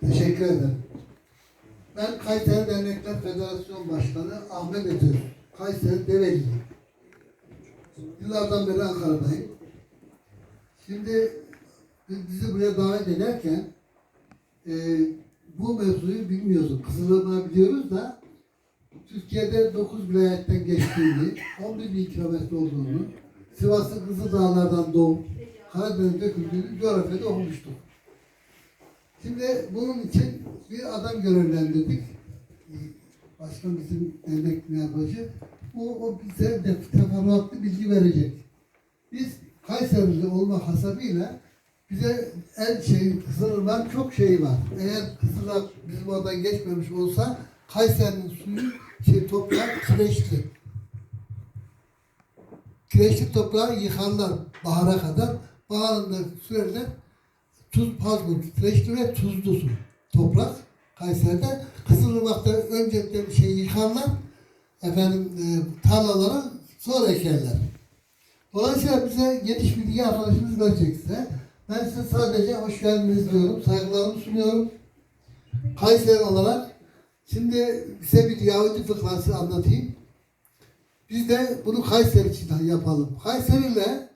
Teşekkür ederim. Ben Kayseri Dernekler Federasyon Başkanı Ahmet Ötür. Kayseri Develiyim. Yıllardan beri Ankara'dayım. Şimdi biz bizi buraya davet ederken e, bu mevzuyu bilmiyorduk. Kızılırmağı biliyoruz da Türkiye'de 9 vilayetten geçtiğini, 11 bin kilometre olduğunu, Sivas'ın Kızıldağlardan doğup Karadeniz'e döküldüğünü coğrafyada okumuştuk. Şimdi bunun için bir adam görevlendirdik. Başkan bizim dernek yapıcı. O, o bize de teferruatlı bilgi verecek. Biz Kayserili olma hasabıyla bize en şey Kızılırmak çok şey var. Eğer Kızılırmak bizim oradan geçmemiş olsa Kayseri'nin suyu şey toprağı kireçli. Kireçli toprağı yıkarlar bahara kadar. Baharında sürerler tuz pardon kireçli ve tuzlu su. Toprak Kayseri'de Kızılırmak'ta öncelikle bir şey yıkarlar. Efendim e, tarlalara sonra ekerler. Dolayısıyla bize geniş bilgi arkadaşımız verecek size. Ben size sadece hoş geldiniz diyorum. Saygılarımı sunuyorum. Kayseri olarak şimdi size bir Yahudi fıkrası anlatayım. Biz de bunu Kayseri için yapalım. Kayseri ile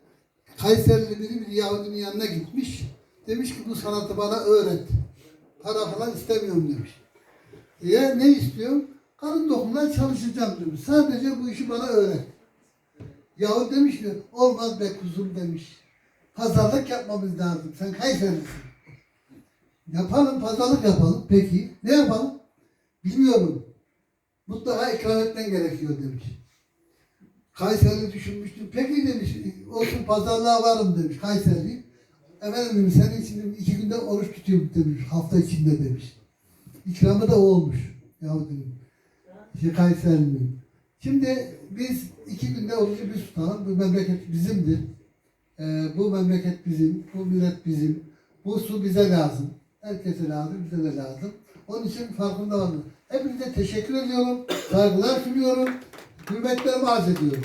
Kayserili biri bir Yahudinin yanına gitmiş. Demiş ki bu sanatı bana öğret. Para falan istemiyorum demiş. E ne istiyorum? Karın dokundan çalışacağım demiş. Sadece bu işi bana öğret. Yahut demiş ki olmaz be kuzum demiş. Pazarlık yapmamız lazım. Sen Kayseri'lisin. Yapalım pazarlık yapalım. Peki ne yapalım? Bilmiyorum. Mutlaka ikram etmen gerekiyor demiş. Kayseri düşünmüştüm. Peki demiş, olsun pazarlığa varım demiş Kayseri. Efendim demiş, senin demiş, iki günde oruç tutuyorum demiş, hafta içinde demiş. İkramı da olmuş. Yahu dedim. Şey Kayseri'nin. Şimdi biz iki günde orucu biz tutalım. Bu memleket bizimdir. Ee, bu memleket bizim, bu millet bizim. Bu su bize lazım. Herkese lazım, bize de lazım. Onun için farkında olun. Hepinize teşekkür ediyorum. Saygılar sunuyorum. Hürmetlerimi arz ediyorum.